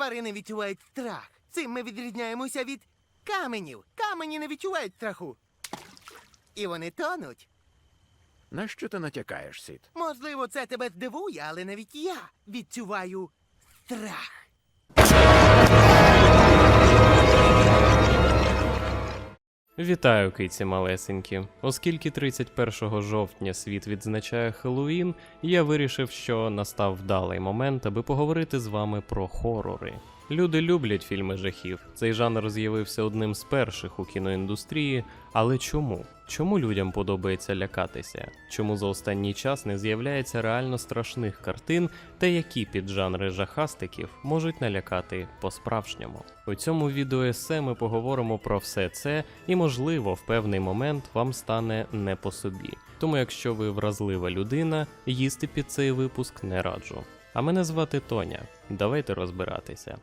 тварини відчувають страх. Цим ми відрізняємося від каменів. Камені не відчувають страху. І вони тонуть. На що ти натякаєш, Сід? Можливо, це тебе здивує, але навіть я відчуваю страх. Вітаю, киці малесенькі. Оскільки 31 жовтня світ відзначає Хеллоуін, я вирішив, що настав вдалий момент, аби поговорити з вами про хорори. Люди люблять фільми жахів. Цей жанр з'явився одним з перших у кіноіндустрії. Але чому? Чому людям подобається лякатися? Чому за останній час не з'являється реально страшних картин, та які піджанри жахастиків можуть налякати по-справжньому? У цьому відео есе ми поговоримо про все це, і, можливо, в певний момент вам стане не по собі. Тому, якщо ви вразлива людина, їсти під цей випуск не раджу. А мене звати Тоня. Давайте розбиратися.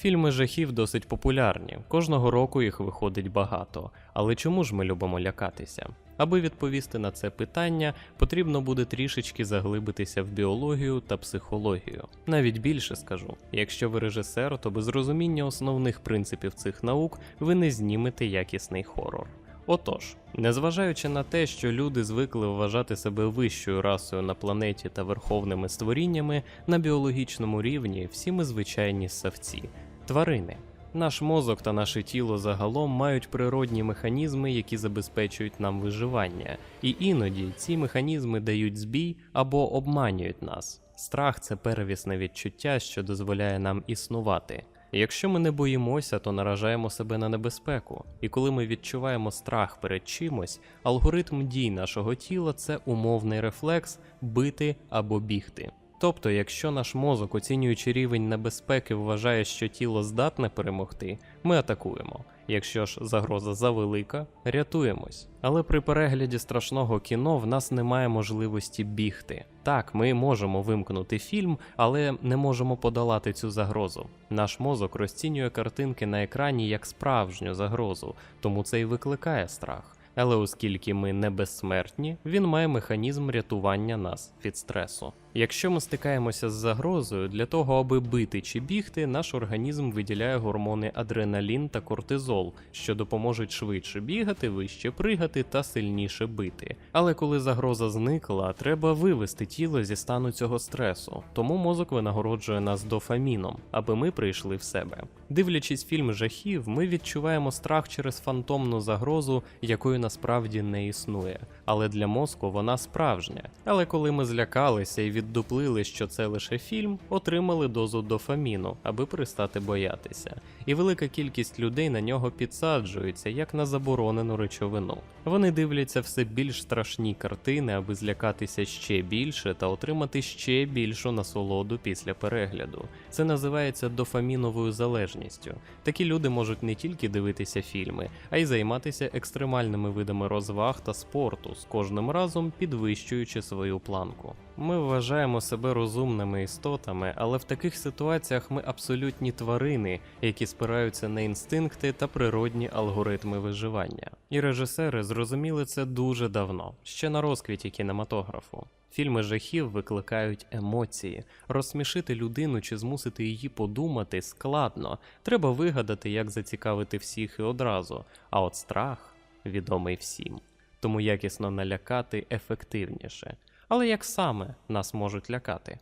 Фільми жахів досить популярні. Кожного року їх виходить багато. Але чому ж ми любимо лякатися? Аби відповісти на це питання, потрібно буде трішечки заглибитися в біологію та психологію. Навіть більше скажу: якщо ви режисер, то без розуміння основних принципів цих наук ви не знімете якісний хорор. Отож, незважаючи на те, що люди звикли вважати себе вищою расою на планеті та верховними створіннями, на біологічному рівні всі ми звичайні ссавці, тварини. Наш мозок та наше тіло загалом мають природні механізми, які забезпечують нам виживання, і іноді ці механізми дають збій або обманюють нас. Страх це первісне відчуття, що дозволяє нам існувати. Якщо ми не боїмося, то наражаємо себе на небезпеку. І коли ми відчуваємо страх перед чимось, алгоритм дій нашого тіла це умовний рефлекс бити або бігти. Тобто, якщо наш мозок, оцінюючи рівень небезпеки, вважає, що тіло здатне перемогти, ми атакуємо. Якщо ж загроза завелика, рятуємось. Але при перегляді страшного кіно в нас немає можливості бігти. Так, ми можемо вимкнути фільм, але не можемо подолати цю загрозу. Наш мозок розцінює картинки на екрані як справжню загрозу, тому це і викликає страх. Але оскільки ми не безсмертні, він має механізм рятування нас від стресу. Якщо ми стикаємося з загрозою, для того, аби бити чи бігти, наш організм виділяє гормони адреналін та кортизол, що допоможуть швидше бігати, вище пригати та сильніше бити. Але коли загроза зникла, треба вивести тіло зі стану цього стресу, тому мозок винагороджує нас дофаміном, аби ми прийшли в себе. Дивлячись фільм жахів, ми відчуваємо страх через фантомну загрозу, якої насправді не існує. Але для мозку вона справжня. Але коли ми злякалися і віддуплили, що це лише фільм, отримали дозу дофаміну, аби перестати боятися. І велика кількість людей на нього підсаджуються, як на заборонену речовину. Вони дивляться все більш страшні картини, аби злякатися ще більше та отримати ще більшу насолоду після перегляду. Це називається дофаміновою залежністю. Такі люди можуть не тільки дивитися фільми, а й займатися екстремальними видами розваг та спорту, з кожним разом підвищуючи свою планку. Ми вважаємо себе розумними істотами, але в таких ситуаціях ми абсолютні тварини, які спираються на інстинкти та природні алгоритми виживання. І режисери зрозуміли це дуже давно, ще на розквіті кінематографу. Фільми жахів викликають емоції. Розсмішити людину чи змусити її подумати складно. Треба вигадати, як зацікавити всіх і одразу. А от страх відомий всім. Тому якісно налякати ефективніше. Але як саме нас можуть лякати?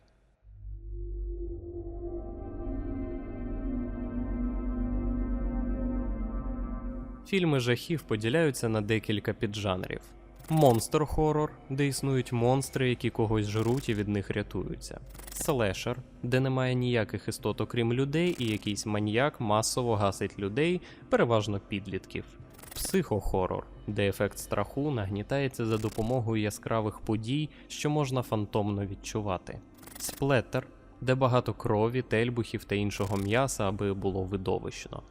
Фільми жахів поділяються на декілька піджанрів. Монстр хорор, де існують монстри, які когось жруть і від них рятуються. Слешер, де немає ніяких істот, окрім людей, і якийсь маньяк масово гасить людей, переважно підлітків. Психохорор, де ефект страху нагнітається за допомогою яскравих подій, що можна фантомно відчувати. Сплеттер, де багато крові, тельбухів та іншого м'яса, аби було видовищно.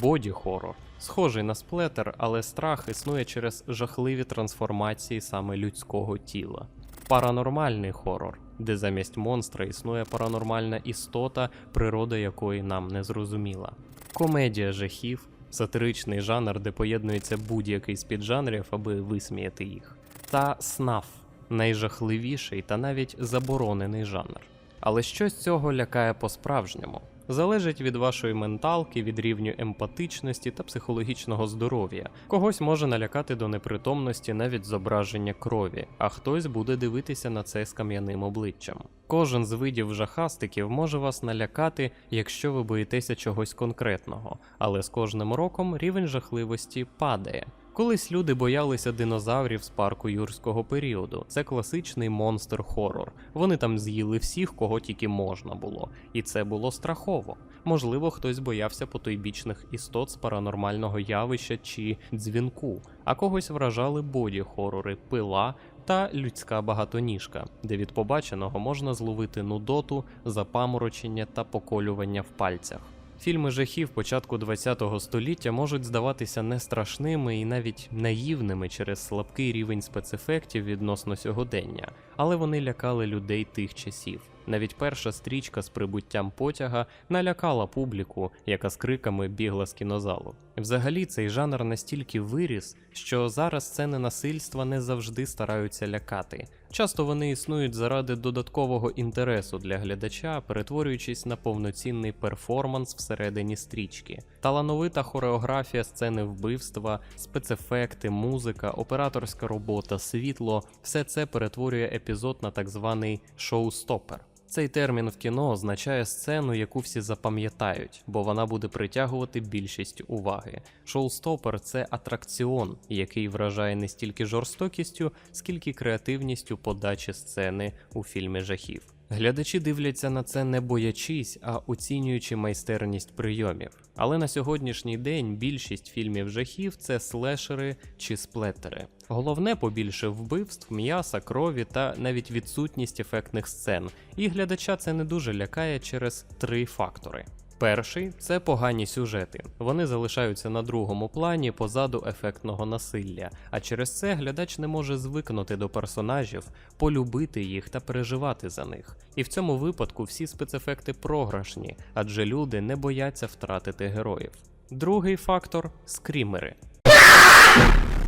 Боді хорор схожий на сплетер, але страх існує через жахливі трансформації саме людського тіла. Паранормальний хорор, де замість монстра існує паранормальна істота, природа якої нам не зрозуміла. Комедія жахів, сатиричний жанр, де поєднується будь-який з піджанрів, аби висміяти їх. Та снаф найжахливіший та навіть заборонений жанр. Але що з цього лякає по-справжньому? Залежить від вашої менталки, від рівню емпатичності та психологічного здоров'я. Когось може налякати до непритомності навіть зображення крові, а хтось буде дивитися на це з кам'яним обличчям. Кожен з видів жахастиків може вас налякати, якщо ви боїтеся чогось конкретного, але з кожним роком рівень жахливості падає. Колись люди боялися динозаврів з парку юрського періоду. Це класичний монстр-хорор. Вони там з'їли всіх, кого тільки можна було, і це було страхово. Можливо, хтось боявся потойбічних істот з паранормального явища чи дзвінку, а когось вражали боді-хорори, пила та людська багатоніжка, де від побаченого можна зловити нудоту, запаморочення та поколювання в пальцях. Фільми жахів початку ХХ століття можуть здаватися не страшними і навіть наївними через слабкий рівень спецефектів відносно сьогодення, але вони лякали людей тих часів. Навіть перша стрічка з прибуттям потяга налякала публіку, яка з криками бігла з кінозалу. Взагалі, цей жанр настільки виріс, що зараз сцени насильства не завжди стараються лякати. Часто вони існують заради додаткового інтересу для глядача, перетворюючись на повноцінний перформанс всередині стрічки. Талановита хореографія сцени вбивства, спецефекти, музика, операторська робота, світло все це перетворює епізод на так званий шоу-стопер. Цей термін в кіно означає сцену, яку всі запам'ятають, бо вона буде притягувати більшість уваги. Шоустопер це атракціон, який вражає не стільки жорстокістю, скільки креативністю подачі сцени у фільмі жахів. Глядачі дивляться на це не боячись, а оцінюючи майстерність прийомів. Але на сьогоднішній день більшість фільмів жахів це слешери чи сплеттери. Головне побільше вбивств, м'яса, крові та навіть відсутність ефектних сцен. І глядача це не дуже лякає через три фактори. Перший це погані сюжети. Вони залишаються на другому плані позаду ефектного насилля, а через це глядач не може звикнути до персонажів, полюбити їх та переживати за них. І в цьому випадку всі спецефекти програшні, адже люди не бояться втратити героїв. Другий фактор скрімери.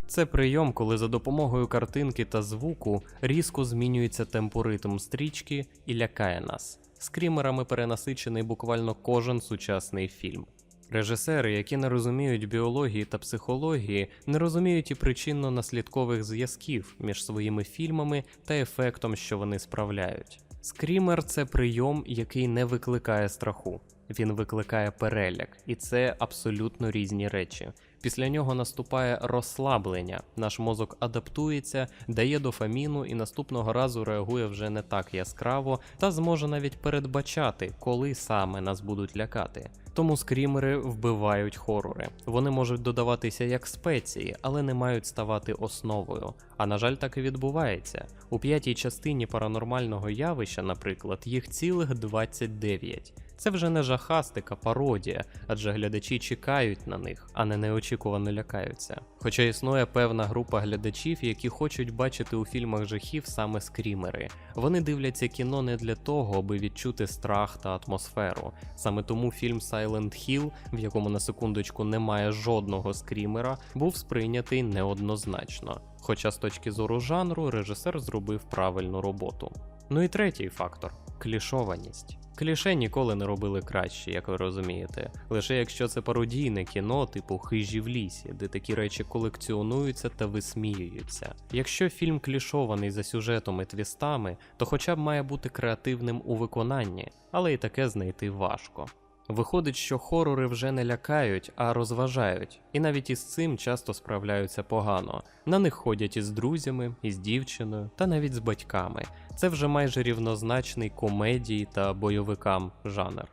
Це прийом, коли за допомогою картинки та звуку різко змінюється темпоритм стрічки і лякає нас. Скрімерами перенасичений буквально кожен сучасний фільм. Режисери, які не розуміють біології та психології, не розуміють і причинно-наслідкових зв'язків між своїми фільмами та ефектом, що вони справляють. Скрімер це прийом, який не викликає страху, він викликає переляк, і це абсолютно різні речі. Після нього наступає розслаблення. Наш мозок адаптується, дає дофаміну і наступного разу реагує вже не так яскраво та зможе навіть передбачати, коли саме нас будуть лякати. Тому скрімери вбивають хорори. Вони можуть додаватися як спеції, але не мають ставати основою. А на жаль, так і відбувається. У п'ятій частині паранормального явища, наприклад, їх цілих 29. Це вже не жахастика, пародія, адже глядачі чекають на них, а не неочікувано лякаються. Хоча існує певна група глядачів, які хочуть бачити у фільмах жахів саме скрімери. Вони дивляться кіно не для того, аби відчути страх та атмосферу. Саме тому фільм Silent Hill, в якому на секундочку немає жодного скрімера, був сприйнятий неоднозначно. Хоча з точки зору жанру режисер зробив правильну роботу. Ну і третій фактор клішованість. Кліше ніколи не робили краще, як ви розумієте. Лише якщо це пародійне кіно, типу хижі в лісі, де такі речі колекціонуються та висміюються. Якщо фільм клішований за сюжетом і твістами, то хоча б має бути креативним у виконанні, але і таке знайти важко. Виходить, що хорори вже не лякають, а розважають, і навіть із цим часто справляються погано. На них ходять із друзями, із дівчиною та навіть з батьками. Це вже майже рівнозначний комедії та бойовикам жанр.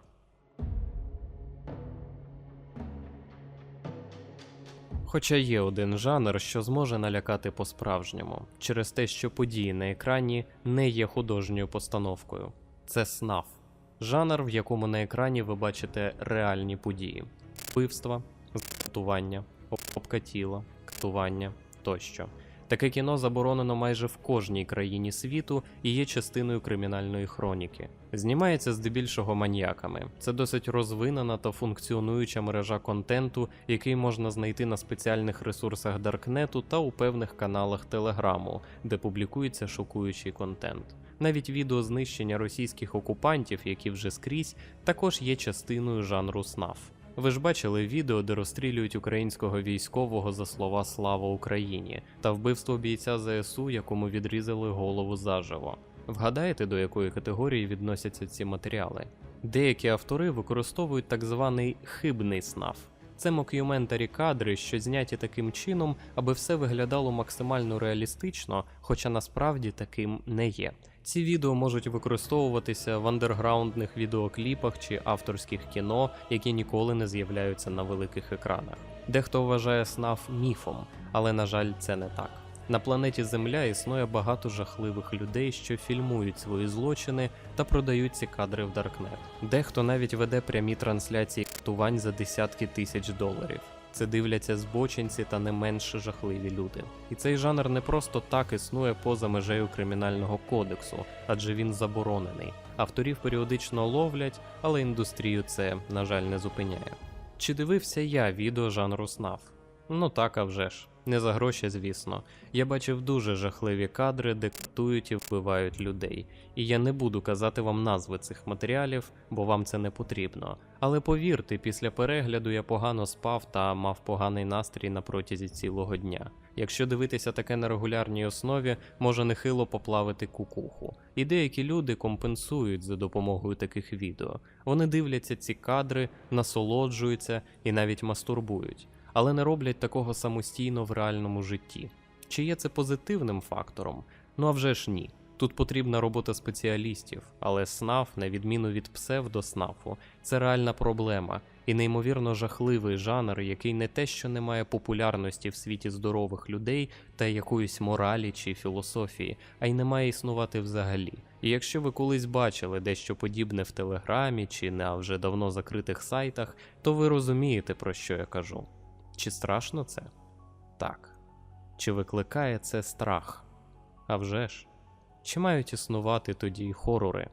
Хоча є один жанр, що зможе налякати по-справжньому, через те, що події на екрані не є художньою постановкою. Це снаф. Жанр, в якому на екрані ви бачите реальні події: вбивства, зґвалтування, обробка тіла, катування тощо. Таке кіно заборонено майже в кожній країні світу і є частиною кримінальної хроніки. Знімається здебільшого маньяками. Це досить розвинена та функціонуюча мережа контенту, який можна знайти на спеціальних ресурсах Даркнету та у певних каналах Телеграму, де публікується шокуючий контент. Навіть відео знищення російських окупантів, які вже скрізь, також є частиною жанру СНАФ. Ви ж бачили відео, де розстрілюють українського військового за слова Слава Україні та вбивство бійця ЗСУ, якому відрізали голову заживо. Вгадаєте, до якої категорії відносяться ці матеріали? Деякі автори використовують так званий хибний СНАФ. Це мокюментарі кадри, що зняті таким чином, аби все виглядало максимально реалістично, хоча насправді таким не є. Ці відео можуть використовуватися в андерграундних відеокліпах чи авторських кіно, які ніколи не з'являються на великих екранах. Дехто вважає СНАФ міфом, але на жаль, це не так. На планеті Земля існує багато жахливих людей, що фільмують свої злочини та продають ці кадри в Даркнет. Дехто навіть веде прямі трансляції катувань за десятки тисяч доларів. Це дивляться збочинці та не менш жахливі люди. І цей жанр не просто так існує поза межею кримінального кодексу, адже він заборонений. Авторів періодично ловлять, але індустрію це, на жаль, не зупиняє. Чи дивився я відео жанру СНАФ? Ну так, а вже ж. Не за гроші, звісно. Я бачив дуже жахливі кадри, де катують і вбивають людей. І я не буду казати вам назви цих матеріалів, бо вам це не потрібно. Але повірте, після перегляду я погано спав та мав поганий настрій на протязі цілого дня. Якщо дивитися таке на регулярній основі, може нехило поплавити кукуху. І деякі люди компенсують за допомогою таких відео. Вони дивляться ці кадри, насолоджуються і навіть мастурбують але не роблять такого самостійно в реальному житті. Чи є це позитивним фактором? Ну а вже ж ні. Тут потрібна робота спеціалістів, але СНАФ, на відміну від псевдоснафу, це реальна проблема і неймовірно жахливий жанр, який не те, що не має популярності в світі здорових людей та якоїсь моралі чи філософії, а й не має існувати взагалі. І якщо ви колись бачили дещо подібне в Телеграмі чи на вже давно закритих сайтах, то ви розумієте, про що я кажу. Чи страшно це? Так. Чи викликає це страх? А вже ж. Чи мають існувати тоді хорори?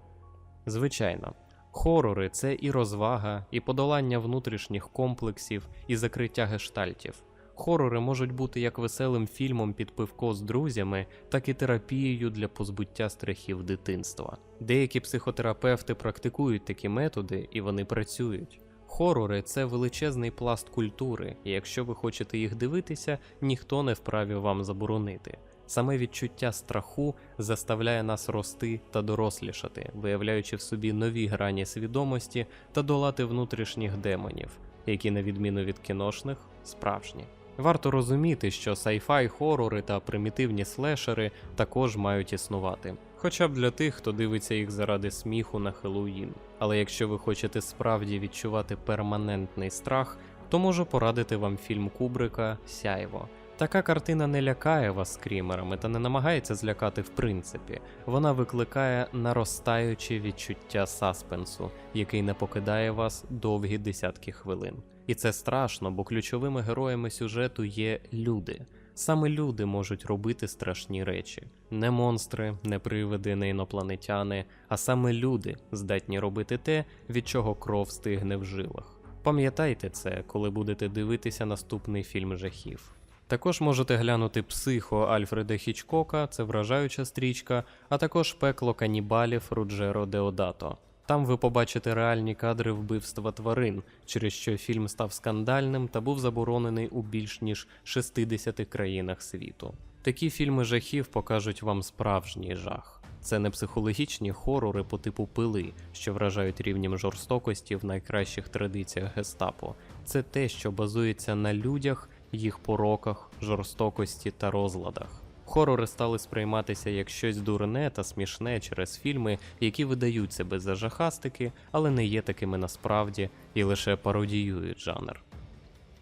Звичайно, хорори це і розвага, і подолання внутрішніх комплексів, і закриття гештальтів. Хорори можуть бути як веселим фільмом під пивко з друзями, так і терапією для позбуття страхів дитинства. Деякі психотерапевти практикують такі методи і вони працюють. Хорори це величезний пласт культури, і якщо ви хочете їх дивитися, ніхто не вправі вам заборонити. Саме відчуття страху заставляє нас рости та дорослішати, виявляючи в собі нові грані свідомості та долати внутрішніх демонів, які, на відміну від кіношних, справжні. Варто розуміти, що сайфай, хорори та примітивні слешери також мають існувати, хоча б для тих, хто дивиться їх заради сміху на Хеллоуін. Але якщо ви хочете справді відчувати перманентний страх, то можу порадити вам фільм Кубрика Сяйво. Така картина не лякає вас скрімерами та не намагається злякати в принципі. Вона викликає наростаюче відчуття саспенсу, який не покидає вас довгі десятки хвилин. І це страшно, бо ключовими героями сюжету є люди. Саме люди можуть робити страшні речі. Не монстри, не привиди, не інопланетяни, а саме люди здатні робити те, від чого кров стигне в жилах. Пам'ятайте це, коли будете дивитися наступний фільм жахів. Також можете глянути психо Альфреда Хічкока, це вражаюча стрічка, а також пекло канібалів Руджеро Деодато. Там ви побачите реальні кадри вбивства тварин, через що фільм став скандальним та був заборонений у більш ніж 60 країнах світу. Такі фільми жахів покажуть вам справжній жах. Це не психологічні хорори по типу пили, що вражають рівнем жорстокості в найкращих традиціях гестапо. Це те, що базується на людях, їх пороках, жорстокості та розладах. Хорори стали сприйматися як щось дурне та смішне через фільми, які видають себе за жахастики, але не є такими насправді і лише пародіюють жанр.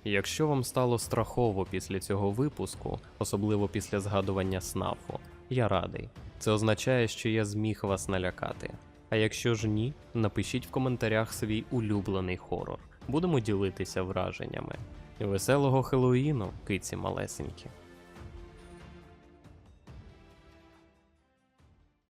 Якщо вам стало страхово після цього випуску, особливо після згадування СНАФу, я радий. Це означає, що я зміг вас налякати. А якщо ж ні, напишіть в коментарях свій улюблений хорор. Будемо ділитися враженнями. Веселого Хеллоїну, киці малесенькі.